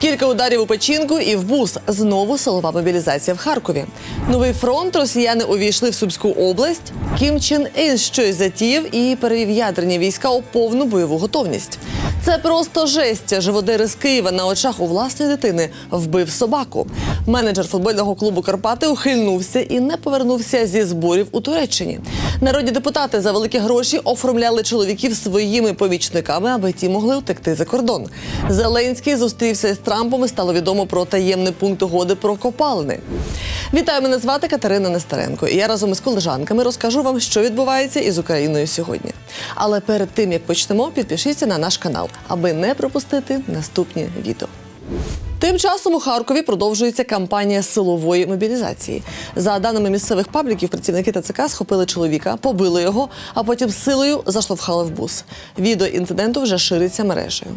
Кілька ударів у печінку і в бус. Знову силова мобілізація в Харкові. Новий фронт росіяни увійшли в Сумську область. Кім Чен Ін щось затіяв і перевів ядерні війська у повну бойову готовність. Це просто жесть. Живодери з Києва на очах у власної дитини вбив собаку. Менеджер футбольного клубу Карпати ухильнувся і не повернувся зі зборів у Туреччині. Народні депутати за великі гроші оформляли чоловіків своїми помічниками, аби ті могли утекти за кордон. Зеленський зустрівся з Трампом і стало відомо про таємний пункт угоди про копалини. Вітаю, мене звати Катерина Нестеренко. І я разом із колежанками розкажу вам, що відбувається із Україною сьогодні. Але перед тим як почнемо, підпишіться на наш канал, аби не пропустити наступні відео. Тим часом у Харкові продовжується кампанія силової мобілізації. За даними місцевих пабліків, працівники ТЦК схопили чоловіка, побили його, а потім силою заштовхали в бус. Відео інциденту вже шириться мережею.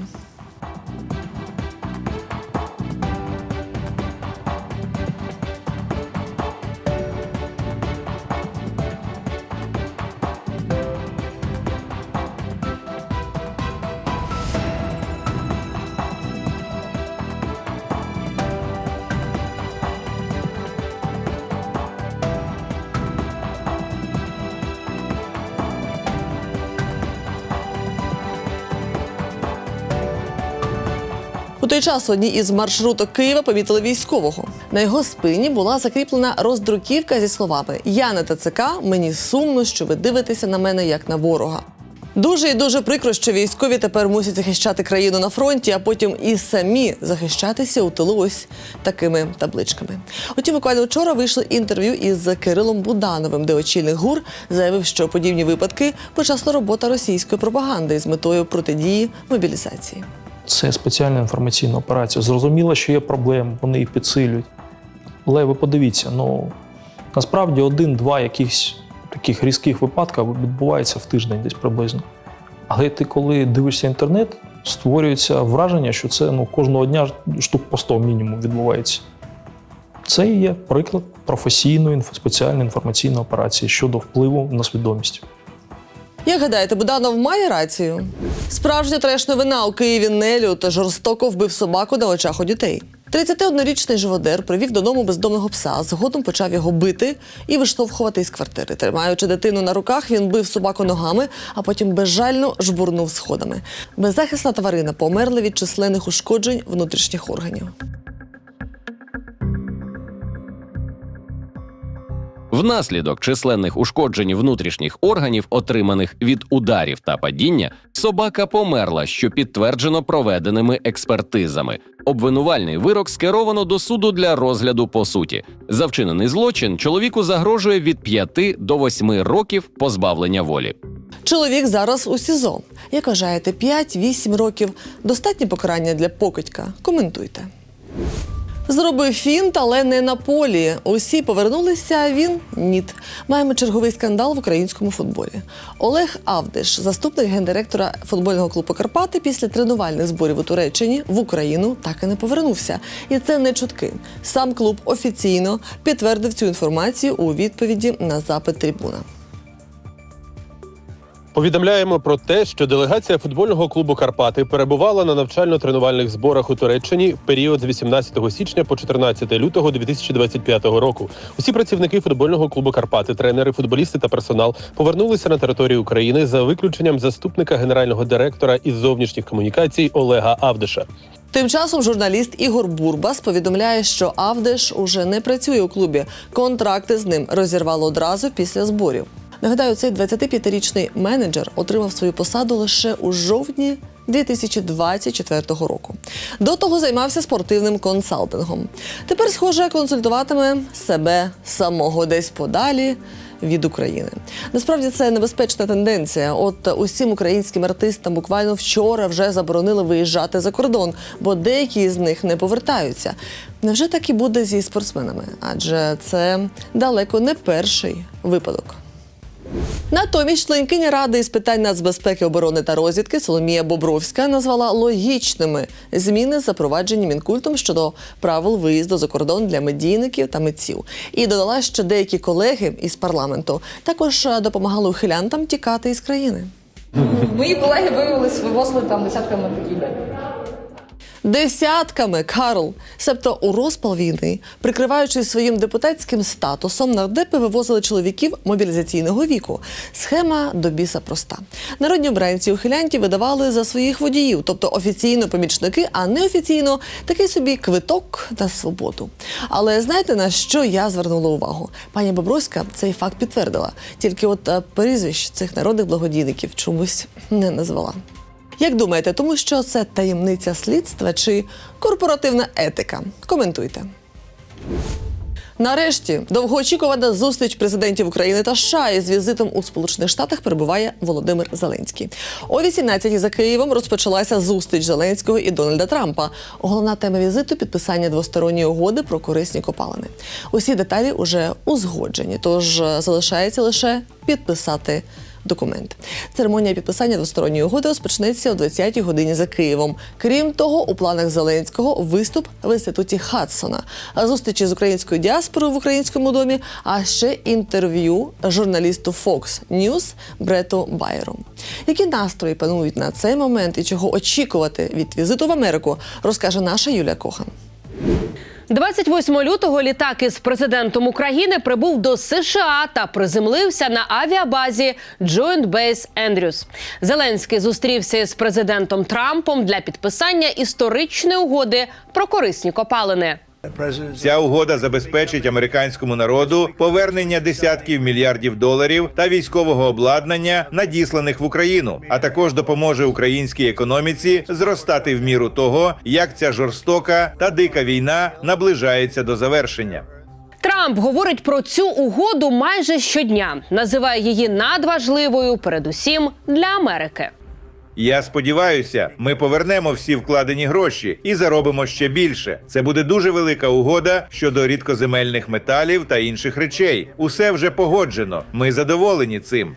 У той час одні із маршруток Києва помітили військового. На його спині була закріплена роздруківка зі словами Я не ТЦК, мені сумно, що ви дивитеся на мене як на ворога. Дуже і дуже прикро, що військові тепер мусять захищати країну на фронті, а потім і самі захищатися у тилу ось такими табличками. Утім, буквально вчора вийшло інтерв'ю із Кирилом Будановим, де очільник ГУР заявив, що подібні випадки почасла робота російської пропаганди з метою протидії мобілізації. Це спеціальна інформаційна операція. Зрозуміло, що є проблеми, вони їх підсилюють. Але ви подивіться, ну насправді один-два якихось таких різких випадка відбувається в тиждень десь приблизно. Але ти, коли дивишся інтернет, створюється враження, що це ну, кожного дня штук по 100 мінімум відбувається. Це і є приклад професійної спеціальної інформаційної операції щодо впливу на свідомість. Як гадаєте, Буданов має рацію? Справжня треш новина у Києві Нелюд жорстоко вбив собаку на очах у дітей. 31-річний живодер привів додому бездомного пса, згодом почав його бити і виштовхувати із квартири. Тримаючи дитину на руках, він бив собаку ногами, а потім безжально жбурнув сходами. Беззахисна тварина померла від численних ушкоджень внутрішніх органів. Внаслідок численних ушкоджень внутрішніх органів, отриманих від ударів та падіння, собака померла, що підтверджено проведеними експертизами. Обвинувальний вирок скеровано до суду для розгляду по суті. За вчинений злочин чоловіку загрожує від 5 до 8 років позбавлення волі. Чоловік зараз у СІЗО. Як вважаєте, 5-8 років достатнє покарання для покидька? Коментуйте. Зробив фінт, але не на полі. Усі повернулися, а він ніт. Маємо черговий скандал в українському футболі. Олег Авдиш, заступник гендиректора футбольного клубу Карпати, після тренувальних зборів у Туреччині в Україну так і не повернувся. І це не чутки. Сам клуб офіційно підтвердив цю інформацію у відповіді на запит трибуна. Повідомляємо про те, що делегація футбольного клубу Карпати перебувала на навчально-тренувальних зборах у Туреччині в період з 18 січня по 14 лютого 2025 року. Усі працівники футбольного клубу Карпати, тренери, футболісти та персонал повернулися на територію України за виключенням заступника генерального директора із зовнішніх комунікацій Олега Авдиша. Тим часом журналіст Ігор Бурбас повідомляє, що Авдеш уже не працює у клубі. Контракти з ним розірвало одразу після зборів. Нагадаю, цей 25-річний менеджер отримав свою посаду лише у жовтні 2024 року. До того займався спортивним консалтингом. Тепер, схоже, консультуватиме себе самого десь подалі від України. Насправді це небезпечна тенденція. От усім українським артистам буквально вчора вже заборонили виїжджати за кордон, бо деякі з них не повертаються. Невже так і буде зі спортсменами? Адже це далеко не перший випадок. Натомість членкиня ради із питань нацбезпеки, оборони та розвідки Соломія Бобровська назвала логічними зміни, запроваджені мінкультом щодо правил виїзду за кордон для медійників та митців. І додала, що деякі колеги із парламенту також е, допомагали ухилянтам тікати із країни. Мої колеги виявились, вивозили там десятками людей. Десятками Карл, себто у розпал війни, прикриваючись своїм депутатським статусом, нардепи вивозили чоловіків мобілізаційного віку. Схема до біса проста. Народні обранці ухилянтів видавали за своїх водіїв, тобто офіційно помічники, а неофіційно такий собі квиток на свободу. Але знаєте на що я звернула увагу? Пані Бобровська цей факт підтвердила. Тільки от е, прізвищ цих народних благодійників чомусь не назвала. Як думаєте, тому що це таємниця слідства чи корпоративна етика? Коментуйте. Нарешті довгоочікувана зустріч президентів України та США із візитом у Сполучених Штатах перебуває Володимир Зеленський. О 18-й за Києвом розпочалася зустріч Зеленського і Дональда Трампа. Головна тема візиту підписання двосторонньої угоди про корисні копалини. Усі деталі уже узгоджені, тож залишається лише підписати документ. Церемонія підписання двосторонньої угоди розпочнеться о 20-й годині за Києвом. Крім того, у планах Зеленського виступ в інституті Хадсона, зустрічі з українською діаспорою в українському домі, а ще інтерв'ю журналісту Fox News Брету Байеру. Які настрої панують на цей момент і чого очікувати від візиту в Америку, розкаже наша Юлія Кохан. 28 лютого літак із президентом України прибув до США та приземлився на авіабазі Joint Base Andrews. Зеленський зустрівся із президентом Трампом для підписання історичної угоди про корисні копалини. Ця угода забезпечить американському народу повернення десятків мільярдів доларів та військового обладнання, надісланих в Україну, а також допоможе українській економіці зростати в міру того, як ця жорстока та дика війна наближається до завершення. Трамп говорить про цю угоду майже щодня, називає її надважливою, передусім для Америки. Я сподіваюся, ми повернемо всі вкладені гроші і заробимо ще більше. Це буде дуже велика угода щодо рідкоземельних металів та інших речей. Усе вже погоджено. Ми задоволені цим.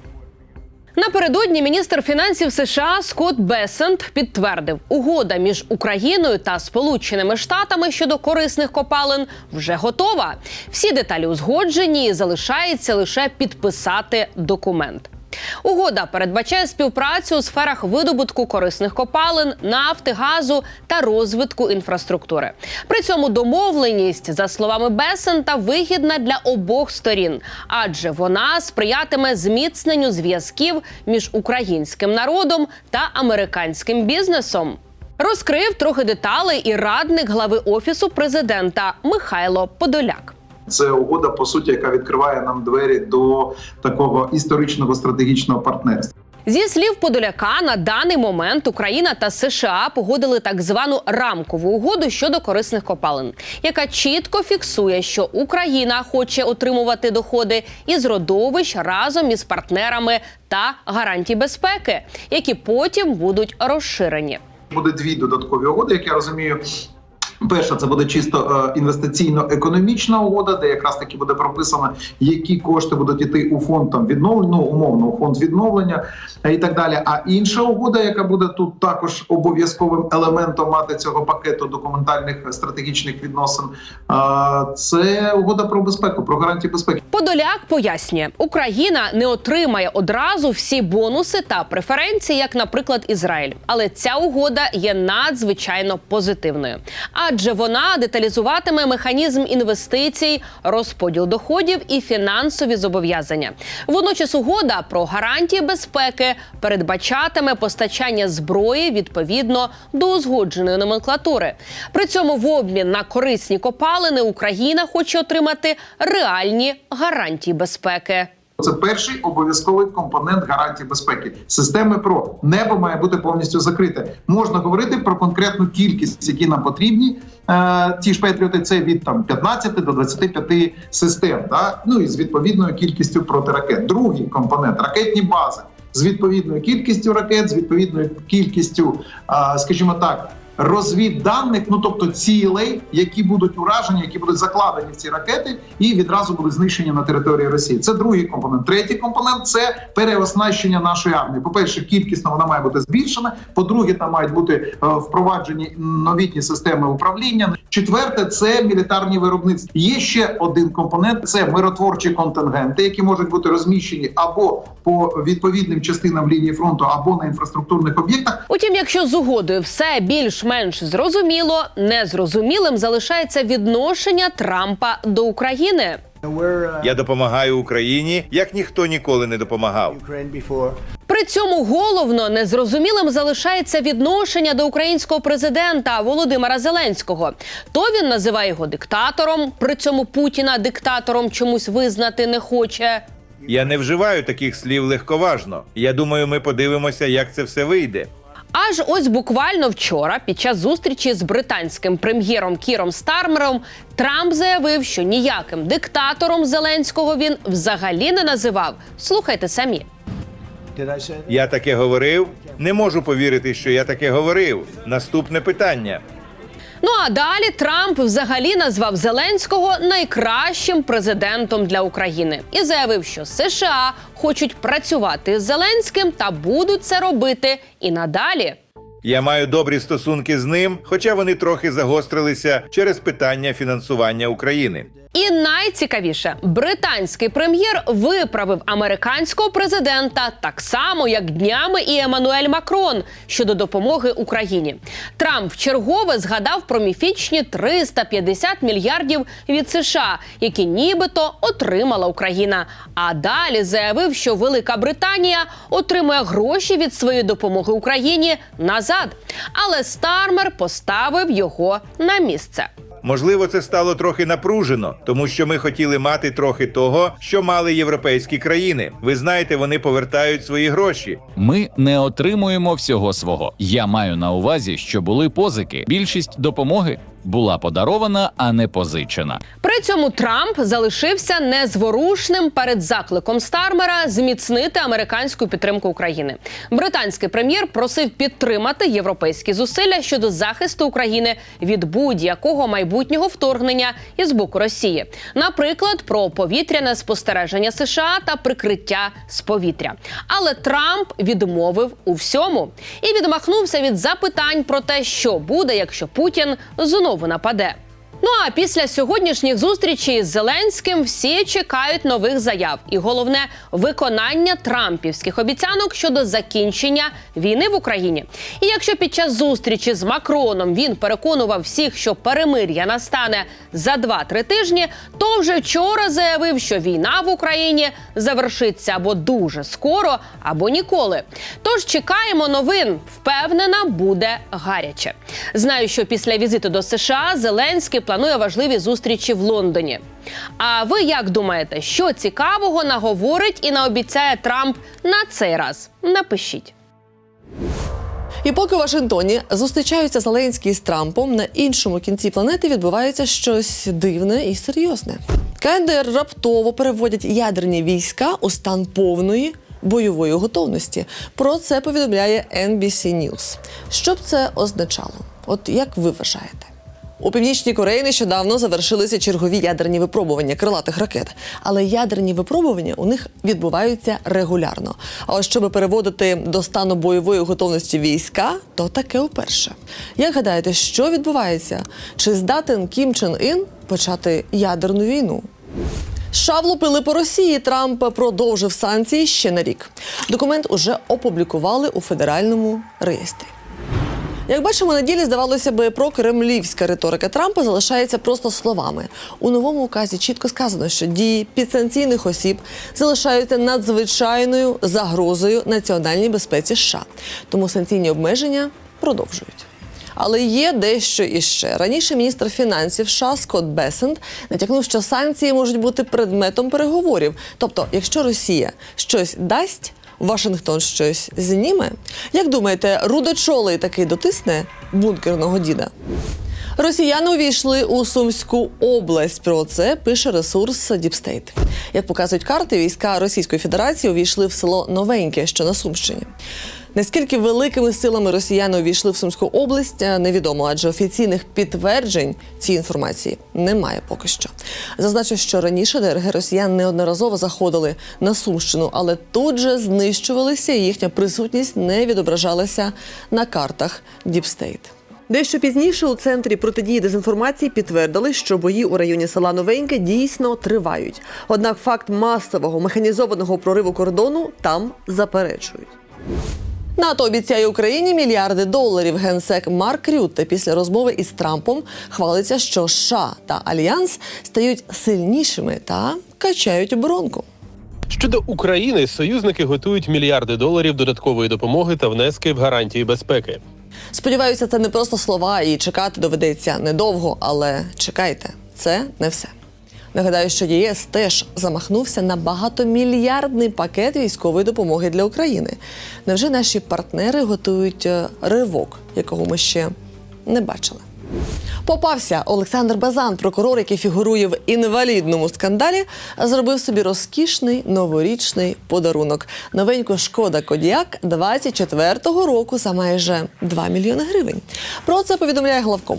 Напередодні міністр фінансів США Скотт Бесент підтвердив, угода між Україною та Сполученими Штатами щодо корисних копалин вже готова. Всі деталі узгоджені, і залишається лише підписати документ. Угода передбачає співпрацю у сферах видобутку корисних копалин, нафти, газу та розвитку інфраструктури. При цьому домовленість, за словами Бесента, вигідна для обох сторін, адже вона сприятиме зміцненню зв'язків між українським народом та американським бізнесом. Розкрив трохи деталей і радник глави офісу президента Михайло Подоляк. Це угода, по суті, яка відкриває нам двері до такого історичного стратегічного партнерства. Зі слів Подоляка, на даний момент Україна та США погодили так звану рамкову угоду щодо корисних копалин, яка чітко фіксує, що Україна хоче отримувати доходи із родовищ разом із партнерами та гарантій безпеки, які потім будуть розширені. Буде дві додаткові угоди, як я розумію. Перша це буде чисто е, інвестиційно-економічна угода, де якраз таки буде прописано, які кошти будуть іти у фонд там відновлення, ну, умовно у фонд відновлення е, і так далі. А інша угода, яка буде тут також обов'язковим елементом мати цього пакету документальних стратегічних відносин, е, це угода про безпеку, про гарантії безпеки. Подоляк пояснює, Україна не отримає одразу всі бонуси та преференції, як, наприклад, Ізраїль. Але ця угода є надзвичайно позитивною, адже вона деталізуватиме механізм інвестицій, розподіл доходів і фінансові зобов'язання. Водночас угода про гарантії безпеки передбачатиме постачання зброї відповідно до узгодженої номенклатури. При цьому в обмін на корисні копалини Україна хоче отримати реальні гарантії безпеки. Це перший обов'язковий компонент гарантії безпеки. Системи ПРО небо має бути повністю закрите. Можна говорити про конкретну кількість, які нам потрібні. Е, ті ж Петріоти це від там 15 до 25 систем. Да? Ну і з відповідною кількістю протиракет. Другий компонент ракетні бази з відповідною кількістю ракет, з відповідною кількістю, е, скажімо так. Розвідданих, ну тобто цілей, які будуть уражені, які будуть закладені в ці ракети, і відразу будуть знищені на території Росії. Це другий компонент. Третій компонент це переоснащення нашої армії. По перше, кількісно вона має бути збільшена. По-друге, там мають бути е, впроваджені новітні системи управління. Четверте це мілітарні виробництва. Є ще один компонент: це миротворчі контингенти, які можуть бути розміщені або по відповідним частинам лінії фронту, або на інфраструктурних об'єктах. Утім, якщо з угодою все більш більш-менш зрозуміло, незрозумілим залишається відношення Трампа до України. Я допомагаю Україні, як ніхто ніколи не допомагав. При цьому головно незрозумілим залишається відношення до українського президента Володимира Зеленського. То він називає його диктатором, при цьому Путіна диктатором чомусь визнати не хоче. Я не вживаю таких слів легковажно. Я думаю, ми подивимося, як це все вийде. Аж ось буквально вчора, під час зустрічі з британським прем'єром Кіром Стармером, Трамп заявив, що ніяким диктатором Зеленського він взагалі не називав. Слухайте самі. Я таке говорив. Не можу повірити, що я таке говорив. Наступне питання. Ну а далі Трамп взагалі назвав Зеленського найкращим президентом для України і заявив, що США хочуть працювати з Зеленським та будуть це робити і надалі. Я маю добрі стосунки з ним, хоча вони трохи загострилися через питання фінансування України. І найцікавіше, британський прем'єр виправив американського президента так само, як днями і Еммануель Макрон щодо допомоги Україні. Трамп вчергове згадав про міфічні 350 мільярдів від США, які нібито отримала Україна. А далі заявив, що Велика Британія отримує гроші від своєї допомоги Україні назад. Але Стармер поставив його на місце. Можливо, це стало трохи напружено, тому що ми хотіли мати трохи того, що мали європейські країни. Ви знаєте, вони повертають свої гроші. Ми не отримуємо всього свого. Я маю на увазі, що були позики. Більшість допомоги була подарована, а не позичена. При цьому Трамп залишився незворушним перед закликом Стармера зміцнити американську підтримку України. Британський прем'єр просив підтримати європейські зусилля щодо захисту України від будь-якого майбутнього вторгнення із боку Росії, наприклад, про повітряне спостереження США та прикриття з повітря. Але Трамп відмовив у всьому і відмахнувся від запитань про те, що буде, якщо Путін знову нападе. Ну а після сьогоднішніх зустрічей з Зеленським всі чекають нових заяв, і головне виконання трампівських обіцянок щодо закінчення війни в Україні. І якщо під час зустрічі з Макроном він переконував всіх, що перемир'я настане за 2-3 тижні, то вже вчора заявив, що війна в Україні завершиться або дуже скоро, або ніколи. Тож чекаємо новин. Впевнена, буде гаряче. Знаю, що після візиту до США Зеленський планує важливі зустрічі в Лондоні. А ви як думаєте, що цікавого наговорить і наобіцяє Трамп на цей раз? Напишіть. І поки у Вашингтоні зустрічаються Зеленський з Трампом, на іншому кінці планети відбувається щось дивне і серйозне. КНДР раптово переводять ядерні війська у стан повної бойової готовності. Про це повідомляє NBC News. Що б це означало? От як ви вважаєте? У північній Кореї нещодавно завершилися чергові ядерні випробування крилатих ракет, але ядерні випробування у них відбуваються регулярно. А ось щоб переводити до стану бойової готовності війська, то таке вперше. Як гадаєте, що відбувається? Чи здатен Кім Чен Ін почати ядерну війну? США влупили по Росії. Трамп продовжив санкції ще на рік. Документ уже опублікували у федеральному реєстрі. Як бачимо, на ділі здавалося би, прокремлівська риторика Трампа залишається просто словами. У новому указі чітко сказано, що дії підсанкційних осіб залишаються надзвичайною загрозою національній безпеці США. Тому санкційні обмеження продовжують. Але є дещо іще. Раніше міністр фінансів США Скотт Бесент натякнув, що санкції можуть бути предметом переговорів. Тобто, якщо Росія щось дасть, Вашингтон щось зніме. Як думаєте, рудочолий таки дотисне бункерного діда? Росіяни увійшли у Сумську область. Про це пише ресурс Діпстейт. Як показують карти, війська Російської Федерації увійшли в село Новеньке, що на Сумщині. Наскільки великими силами росіяни увійшли в Сумську область, е, невідомо, адже офіційних підтверджень цієї інформації немає поки що. Зазначу, що раніше ДРГ росіян неодноразово заходили на Сумщину, але тут же знищувалися, і їхня присутність не відображалася на картах Діпстейт. Дещо пізніше у центрі протидії дезінформації підтвердили, що бої у районі села Новеньке дійсно тривають. Однак факт масового механізованого прориву кордону там заперечують. НАТО обіцяє Україні мільярди доларів. Генсек Марк Рютте після розмови із Трампом хвалиться, що США та Альянс стають сильнішими та качають оборонку. Щодо України, союзники готують мільярди доларів додаткової допомоги та внески в гарантії безпеки. Сподіваюся, це не просто слова, і чекати доведеться недовго, але чекайте, це не все. Нагадаю, що ЄС теж замахнувся на багатомільярдний пакет військової допомоги для України. Невже наші партнери готують е, ривок, якого ми ще не бачили? Попався Олександр Базан, прокурор, який фігурує в інвалідному скандалі, зробив собі розкішний новорічний подарунок. Новеньку шкода Кодіак 24-го року за майже 2 мільйони гривень. Про це повідомляє главком.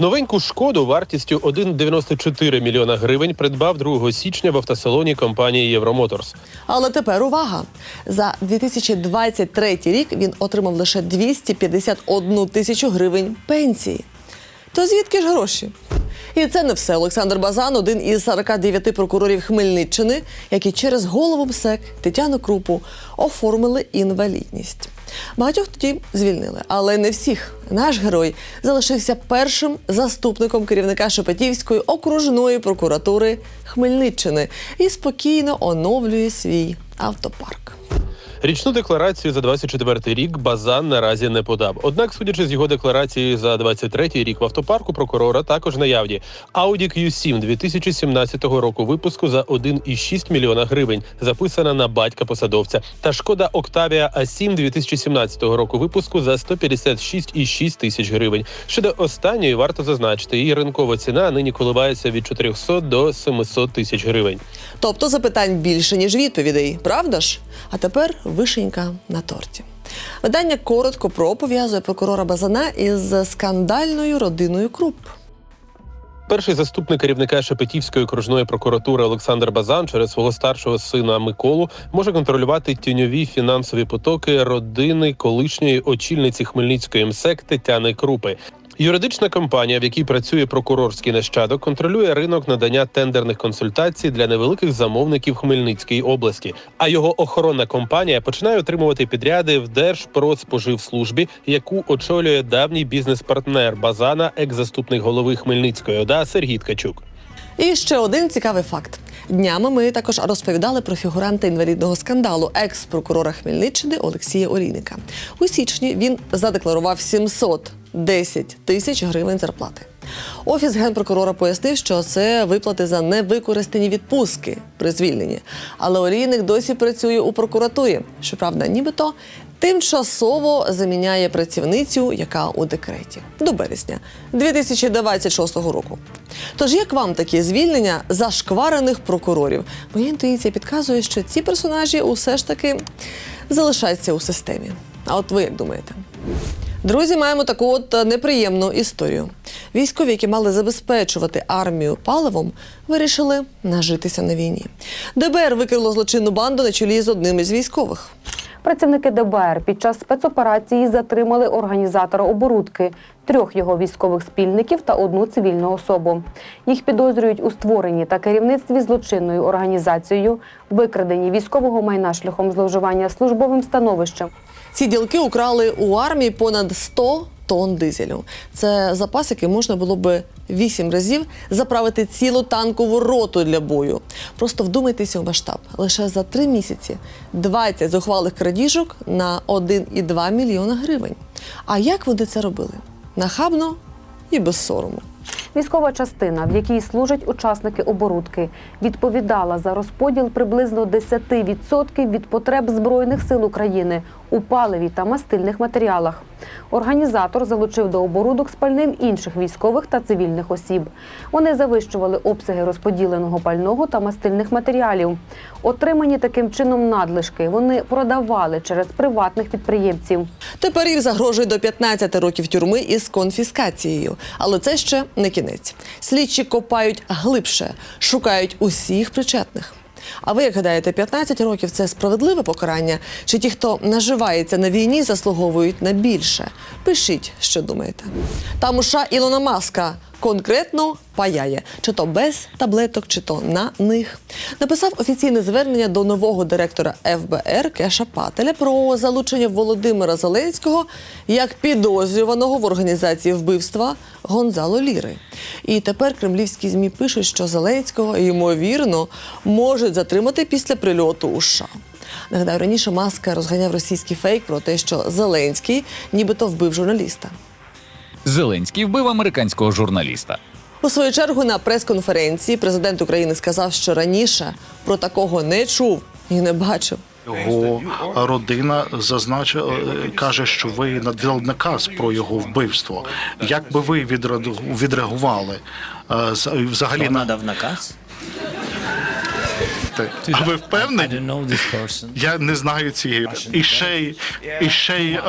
Новеньку шкоду вартістю 1,94 мільйона гривень придбав 2 січня в автосалоні компанії Євромоторс. Але тепер увага! За 2023 рік він отримав лише 251 тисячу гривень пенсії. То звідки ж гроші? І це не все. Олександр Базан один із 49 прокурорів Хмельниччини, які через голову МСЕК Тетяну Крупу оформили інвалідність. Багатьох тоді звільнили, але не всіх. Наш герой залишився першим заступником керівника Шепетівської окружної прокуратури Хмельниччини і спокійно оновлює свій автопарк. Річну декларацію за 24 рік Базан наразі не подав. Однак, судячи з його декларації за 23 рік в автопарку прокурора, також наявні Audi Q7 2017 року випуску за 1,6 мільйона гривень, записана на батька посадовця, та шкода Octavia A7 2017 року випуску за 156,6 тисяч гривень. Щодо останньої варто зазначити, її ринкова ціна нині коливається від 400 до 700 тисяч гривень. Тобто запитань більше, ніж відповідей, правда ж? А тепер вишенька на торті. Видання коротко про пов'язує прокурора Базана із скандальною родиною Круп. Перший заступник керівника Шепетівської окружної прокуратури Олександр Базан через свого старшого сина Миколу може контролювати тіньові фінансові потоки родини колишньої очільниці Хмельницької МСЕК Тетяни Крупи. Юридична компанія, в якій працює прокурорський нащадок, контролює ринок надання тендерних консультацій для невеликих замовників Хмельницької області. А його охоронна компанія починає отримувати підряди в Держпродспоживслужбі, яку очолює давній бізнес-партнер Базана, екс-заступник голови Хмельницької ОДА Сергій Ткачук. І ще один цікавий факт. Днями ми також розповідали про фігуранта інвалідного скандалу екс-прокурора Хмельниччини Олексія Олійника. У січні він задекларував 710 тисяч гривень зарплати. Офіс генпрокурора пояснив, що це виплати за невикористані відпустки при звільненні. Але Олійник досі працює у прокуратурі. Щоправда, нібито тимчасово заміняє працівницю, яка у декреті до березня 2026 року. Тож як вам такі звільнення зашкварених прокурорів? Моя інтуїція підказує, що ці персонажі усе ж таки залишаються у системі. А от ви як думаєте? Друзі, маємо таку от е, неприємну історію. Військові, які мали забезпечувати армію паливом, вирішили нажитися на війні. ДБР викрило злочинну банду на чолі з одним із військових. Працівники ДБР під час спецоперації затримали організатора оборудки, трьох його військових спільників та одну цивільну особу. Їх підозрюють у створенні та керівництві злочинною організацією, викраденні військового майна шляхом зловживання службовим становищем, Ці ділки украли у армії понад 100 тонн дизелю. Це запас, який можна було би вісім разів заправити цілу танкову роту для бою. Просто вдумайтеся у масштаб. Лише за три місяці 20 зухвалих крадіжок на 1,2 мільйона гривень. А як вони це робили? Нахабно і без сорому. Військова частина, в якій служать учасники оборудки, відповідала за розподіл приблизно 10% від потреб збройних сил України у паливі та мастильних матеріалах. Організатор залучив до оборудок спальним інших військових та цивільних осіб. Вони завищували обсяги розподіленого пального та мастильних матеріалів. Отримані таким чином надлишки вони продавали через приватних підприємців. Тепер їм загрожує до 15 років тюрми із конфіскацією. Але це ще не кінець. Слідчі копають глибше, шукають усіх причетних. А ви як гадаєте, 15 років це справедливе покарання? Чи ті, хто наживається на війні, заслуговують на більше? Пишіть, що думаєте. Там уша Ілона Маска конкретно паяє, чи то без таблеток, чи то на них. Написав офіційне звернення до нового директора ФБР Кеша Пателя про залучення Володимира Зеленського як підозрюваного в організації вбивства Гонзало Ліри. І тепер кремлівські змі пишуть, що Зеленського ймовірно можуть затримати після прильоту у США. Нагадаю, раніше маска розганяв російський фейк про те, що Зеленський нібито вбив журналіста. Зеленський вбив американського журналіста. У свою чергу на прес-конференції президент України сказав, що раніше про такого не чув і не бачив. Його родина зазначила, е, каже, що ви надали наказ про його вбивство. Як би ви відреагу- відреагували е, з- взагалі на надав наказ? Те? А ви впевнені? Я не знаю цієї і ще й і ще й е,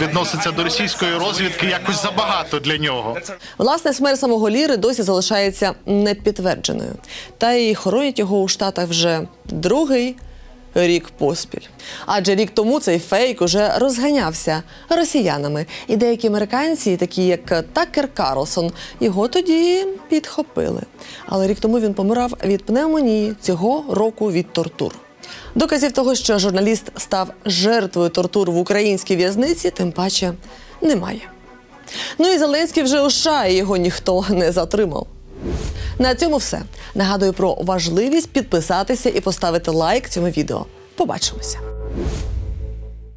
відноситься до російської розвідки якось забагато для нього. Власне, смерть самого Ліри досі залишається непідтвердженою. Та й хоронять його у Штатах вже другий рік поспіль. Адже рік тому цей фейк уже розганявся росіянами. І деякі американці, такі як Такер Карлсон, його тоді підхопили. Але рік тому він помирав від пневмонії цього року від тортур. Доказів того, що журналіст став жертвою тортур в українській в'язниці, тим паче немає. Ну і Зеленський вже у США, і його ніхто не затримав. На цьому все. Нагадую про важливість підписатися і поставити лайк цьому відео. Побачимося.